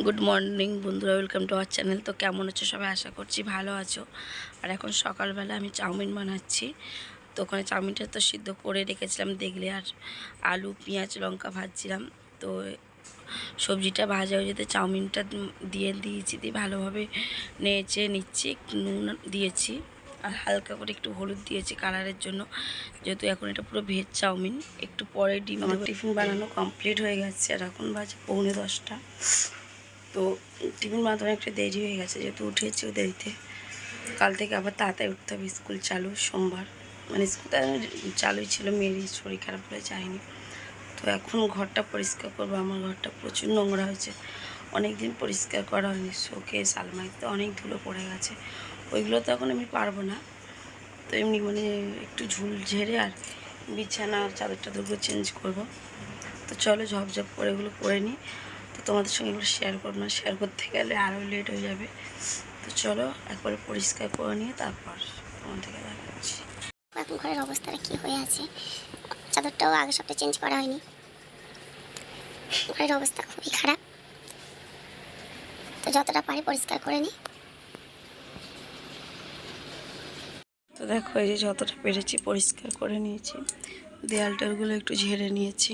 Good morning বন্ধুরা welcome to our channel তো কেমন আছো? সবাই আশা করছি ভালো আছো। আর এখন সকালবেলা আমি চাউমিন বানাচ্ছি। তো ওখানে চাউমিনটা তো সিদ্ধ করে রেখেছিলাম দেখলে। আর আলু পেঁয়াজ লঙ্কা ভাজছিলাম। তো সবজিটা ভাজা হয়ে যেতে চাউমিনটা দিয়ে দিয়েছি। দিয়ে ভালোভাবে নেড়েচে নিচ্ছি নুন দিয়েছি। আর হালকা করে একটু হলুদ দিয়েছি কালারের জন্য। যেহেতু এখন এটা পুরো ভেজ চাউমিন। একটু পরে ডিম আমার টিফিন বানানো কমপ্লিট হয়ে গেছে। আর এখন বাজে পৌনে দশটা। তো টিফিন বানাতে অনেকটা দেরি হয়ে গেছে, যেহেতু উঠেছি দেরিতে। কাল থেকে আবার তাড়াতাড়ি উঠতে হবে, স্কুল চালু সোমবার। মানে স্কুল চালুই ছিল মেয়েরই শরীর খারাপ হয়ে যায়নি। তো এখন ঘরটা পরিষ্কার করব, আমার ঘরটা প্রচুর নোংরা হয়েছে। অনেক দিন পরিষ্কার করা হয়নি শোকেস আলমারিতে অনেক ধুলো পড়ে গেছে। ওইগুলো তো এখন আমি পারব না। তো এমনি মানে একটু ঝুল ঝেড়ে আর বিছানা চাদর টাদরগুলো চেঞ্জ করব। তো চলো ঝপঝপ করে এগুলো করে নিই। তো তোমাদের সঙ্গে এগুলো শেয়ার করব না। শেয়ার করতে গেলে আরও লেট হয়ে যাবে। তো চলো একবারে পরিষ্কার করে নিয়ে তারপর তোমাদেরকে দেখাচ্ছি। এখন ঘরের অবস্থাটা কি হয়ে আছে? চাদরটাও আগের সপ্তাহে চেঞ্জ করা হয়নি। ঘরের অবস্থা খুবই খারাপ। তো যতটা পারি পরিষ্কার করে নিই। তো দেখো এই যে যতটা পেরেছি পরিষ্কার করে নিয়েছি। দেয়াল টেলগুলো একটু ঝেড়ে নিয়েছি।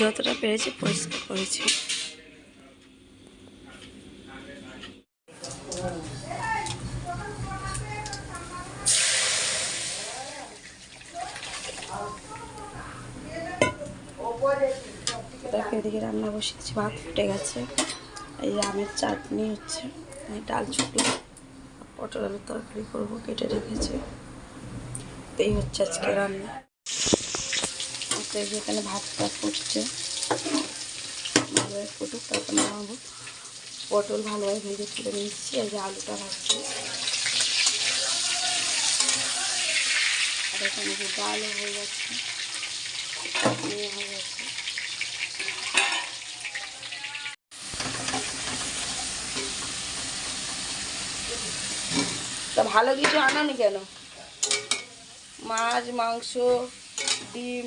যতটা পেরেছি পরিষ্কার করেছি। এদিকে রান্না বসিয়েছি, ভাত ফুটে গেছে। এই আমের চাটনি হচ্ছে ডাল শুকনো পটল আলুর তরকারি করব, কেটে রেখেছে। এই হচ্ছে আজকে রান্না। তো এই এখানে ভাতটা ফুটছে ভালোভাবে ফুটুক, তারপর নামাবো। পটল ভালোভাবে ভেজে তুলে নিচ্ছি, এই যে আলুটা ভাজছি। আর এখানে যে ডালও হয়ে যাচ্ছে হয়ে যাচ্ছে তা ভালো কিছু আনানি কেন? মাছ, মাংস, ডিম।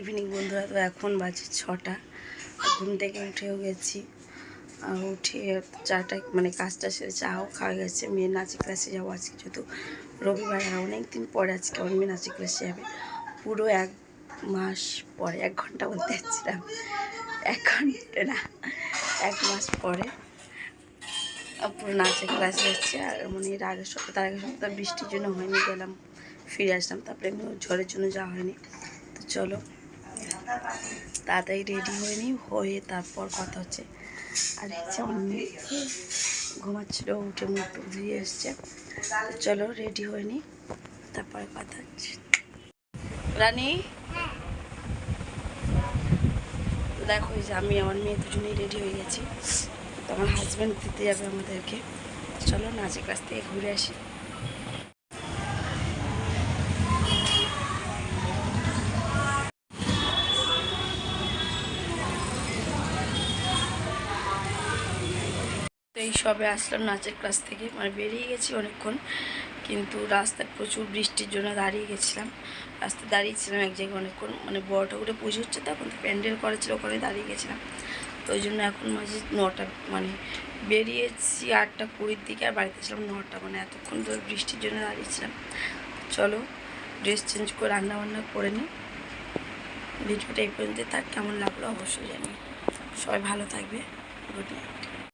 ইভিনিং বন্ধুরা, তো এখন বাজে ছটা। ঘুম থেকে উঠেও গেছি। উঠে চাটা মানে কাজটা সেরে চাও খাওয়া গেছে। মেয়ে নাচে ক্লাসে যাব আজকে, যেহেতু রবিবার অনেক দিন পরে আজকে আমার মেয়ে নাচে ক্লাসে যাবে। পুরো এক মাস পরে, এক ঘণ্টা বলতে যাচ্ছিলাম। এক ঘণ্টা না, এক মাস পরে পুরো নাচে ক্লাসে যাচ্ছে। আর মানে এর আগের সপ্তাহ, তার আগের সপ্তাহ বৃষ্টির জন্য হয়নি, গেলাম, ফিরে আসলাম। তারপরে ঝড়ের জন্য যাওয়া হয়নি। তো চলো তাড়াতাড়ি রেডি হয়ে নিই, হয়ে তারপর কথা হচ্ছে। আর হচ্ছে মেয়ে ঘুমাচ্ছিল, উঠে মুখ ধুয়ে এসছে। চলো রেডি হয়ে নিই, তারপরে কথা হচ্ছে। রানী? দেখো যে আমি, আমার মেয়ে দুজনেই রেডি হয়ে গেছি। তো আমার হাজব্যান্ড দিতে যাবে আমাদেরকে। চলো নাচের কাছ থেকে ঘুরে আসি। এই সবে আসলাম নাচের ক্লাস থেকে। মানে বেরিয়ে গেছি অনেকক্ষণ, কিন্তু রাস্তায় প্রচুর বৃষ্টির জন্য দাঁড়িয়ে গেছিলাম। রাস্তায় দাঁড়িয়েছিলাম এক জায়গায় অনেকক্ষণ মানে বড় ঠাকুরে পুজো হচ্ছে তখন প্যান্ডেল করেছিল ওখানে দাঁড়িয়ে গেছিলাম। তো ওই জন্য এখন মাঝে নটা মানে বেরিয়েছি আটটা কুড়ির দিকে আর বাড়িতে ছিলাম নটা মানে এতক্ষণ ধরে বৃষ্টির জন্য দাঁড়িয়েছিলাম। চলো ড্রেস চেঞ্জ করে রান্না বান্না করে নিই। ভিডিওটা এই পর্যন্ত থাক, কেমন লাগল অবশ্যই জানি সবাই ভালো থাকবে গুড নাইট